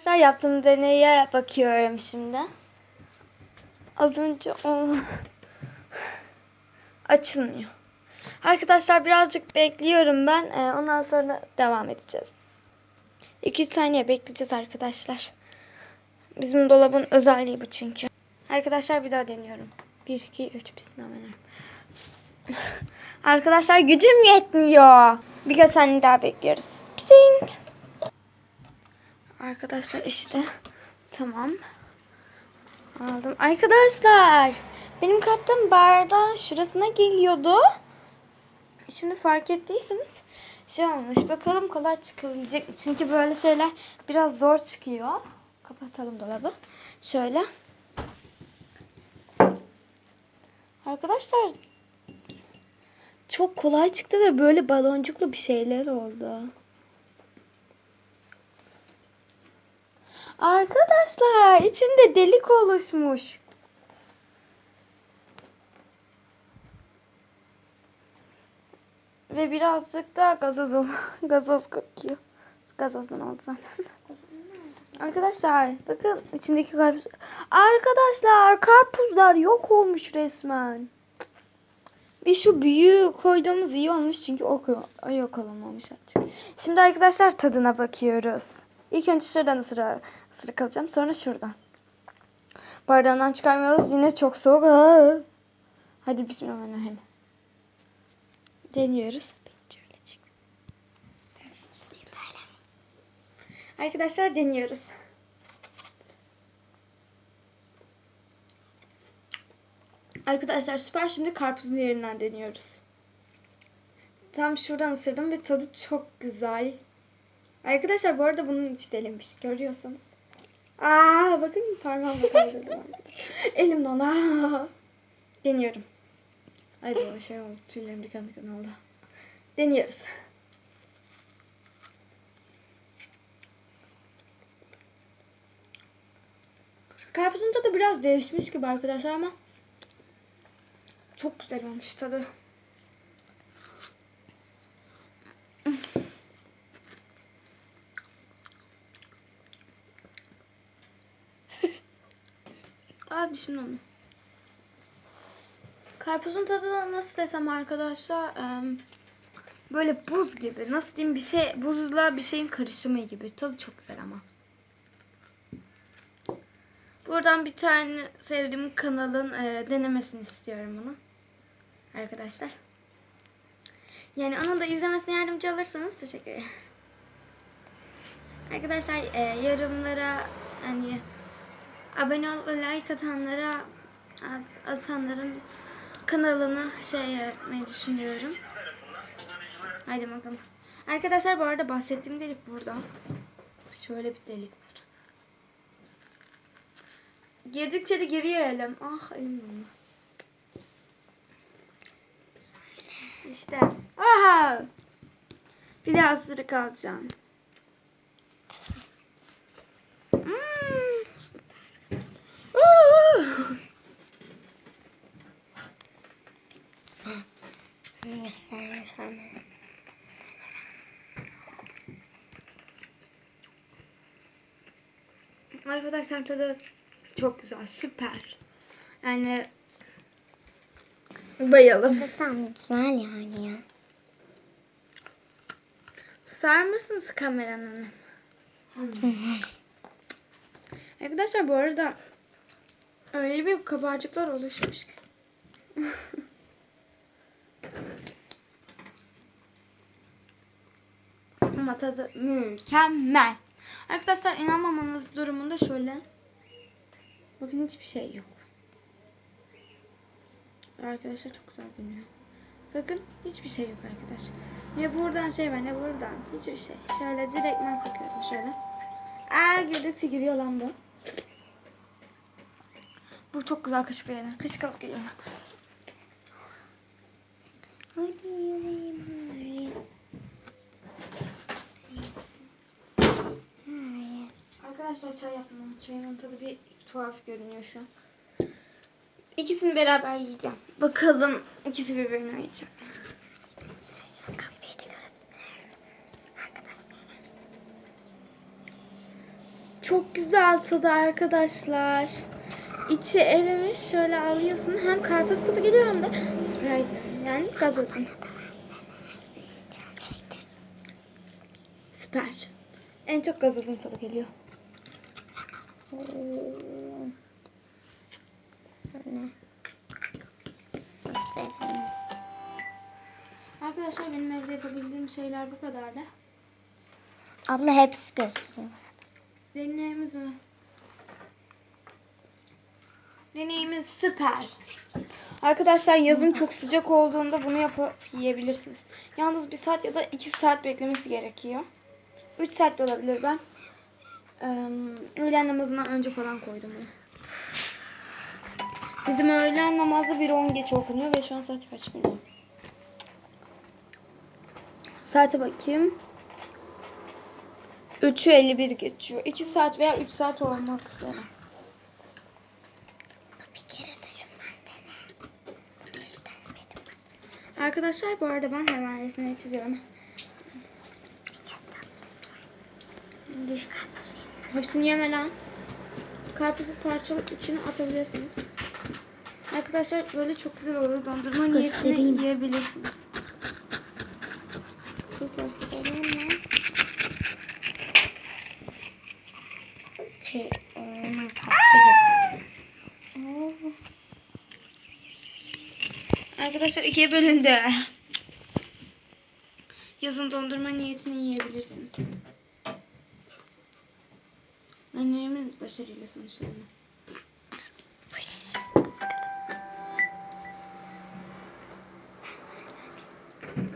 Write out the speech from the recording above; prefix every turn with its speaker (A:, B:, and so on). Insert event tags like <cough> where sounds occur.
A: Arkadaşlar yaptığım deneye bakıyorum şimdi. Az önce o <laughs> açılmıyor. Arkadaşlar birazcık bekliyorum ben. Ee, ondan sonra devam edeceğiz. 2 saniye bekleyeceğiz arkadaşlar. Bizim dolabın özelliği bu çünkü. Arkadaşlar bir daha deniyorum. 1 2 3 bismillahirrahmanirrahim. Arkadaşlar gücüm yetmiyor. Birkaç saniye daha bekliyoruz. Pişing. Arkadaşlar işte tamam. Aldım. Arkadaşlar benim kattığım bardağı şurasına geliyordu. Şimdi fark ettiyseniz şey olmuş. Bakalım kolay çıkabilecek mi? Çünkü böyle şeyler biraz zor çıkıyor. Kapatalım dolabı. Şöyle. Arkadaşlar çok kolay çıktı ve böyle baloncuklu bir şeyler oldu. Arkadaşlar içinde delik oluşmuş. Ve birazcık da gazoz <laughs> gazoz kokuyor. Gazozdan oldu zaten. Arkadaşlar bakın içindeki karpuz. Arkadaşlar karpuzlar yok olmuş resmen. Bir şu büyüğü koyduğumuz iyi olmuş çünkü o, yok olmamış artık. Şimdi arkadaşlar tadına bakıyoruz. İlk önce şuradan ısıra, ısırık alacağım sonra şuradan. Bardağından çıkarmıyoruz yine çok soğuk. Aa! Hadi bismillahirrahmanirrahim. Deniyoruz. Arkadaşlar deniyoruz. Arkadaşlar süper şimdi karpuzun yerinden deniyoruz. Tam şuradan ısırdım ve tadı çok güzel. Arkadaşlar bu arada bunun içi delinmiş. Görüyorsanız. Aa bakın parmağımla kaldırdım. <laughs> Elim dondu. Aa. <laughs> Deniyorum. Ay bu şey oldu. Tüylerim diken diken oldu. Deniyoruz. Karpuzun tadı biraz değişmiş gibi arkadaşlar ama çok güzel olmuş tadı. Aa dişim onu. Karpuzun tadı da nasıl desem arkadaşlar böyle buz gibi. Nasıl diyeyim bir şey buzla bir şeyin karışımı gibi. Tadı çok güzel ama. Buradan bir tane sevdiğim kanalın e, denemesini istiyorum bunu. Arkadaşlar. Yani onu da izlemesine yardımcı olursanız teşekkür ederim. Arkadaşlar e, yorumlara hani abone ol ve like atanlara at- atanların kanalını şey yapmayı düşünüyorum. Haydi bakalım. Arkadaşlar bu arada bahsettiğim delik burada. Şöyle bir delik var. Girdikçe de giriyor elim. Ah elim. İşte. Aha! Bir daha ısırık alacağım.
B: Sana göstereyim sana.
A: Arkadaşlar tadı çok güzel, süper. Yani bayılım.
B: Tam güzel yani ya.
A: Sar mısınız kameranın? Arkadaşlar bu arada öyle bir kabarcıklar oluşmuş ki. <laughs> Ama tadı mükemmel. Arkadaşlar inanmamanız durumunda şöyle. Bakın hiçbir şey yok. Arkadaşlar çok güzel görünüyor. Bakın hiçbir şey yok arkadaşlar. Ne buradan şey var ne buradan. Hiçbir şey. Şöyle direktmen sıkıyorum şöyle. Aa girdikçe giriyor lan bu. Bu çok güzel kaşıkla yenir. Kaşık alıp geliyorum. Arkadaşlar çay yapmam. Çayımın tadı bir tuhaf görünüyor şu an. İkisini beraber yiyeceğim. Bakalım ikisi birbirine yiyecek. Çok güzel tadı arkadaşlar. İçi erimiş. Şöyle alıyorsun. Hem karpuz tadı geliyor hem de Sprite. Yani gazozun. Süper. En çok gazozun tadı geliyor. Arkadaşlar benim evde yapabildiğim şeyler bu kadardı.
B: Abla hepsi gösteriyor.
A: Deneyimiz o. Deneyimiz süper. Arkadaşlar yazın çok sıcak olduğunda bunu yapıp yiyebilirsiniz. Yalnız bir saat ya da iki saat beklemesi gerekiyor. Üç saat de olabilir ben. Ee, öğlen namazından önce falan koydum bunu. Bizim öğlen namazı bir on geç okunuyor ve şu an saat kaç bilmiyorum. Saate bakayım. 3'ü 51 geçiyor. 2 saat veya 3 saat olmak üzere. Arkadaşlar bu arada ben hemen resmini çiziyorum. Dur. Hepsini yeme lan. Karpuzu parçalayıp içine atabilirsiniz. Arkadaşlar böyle çok güzel oluyor. Dondurma
B: Göstereyim.
A: yiyebilirsiniz.
B: Bir göstereyim mi? Ki onun tatlı göstereyim.
A: Arkadaşlar ikiye bölündü. Yazın dondurma niyetini yiyebilirsiniz. Deneyiminiz başarıyla sonuçlandı.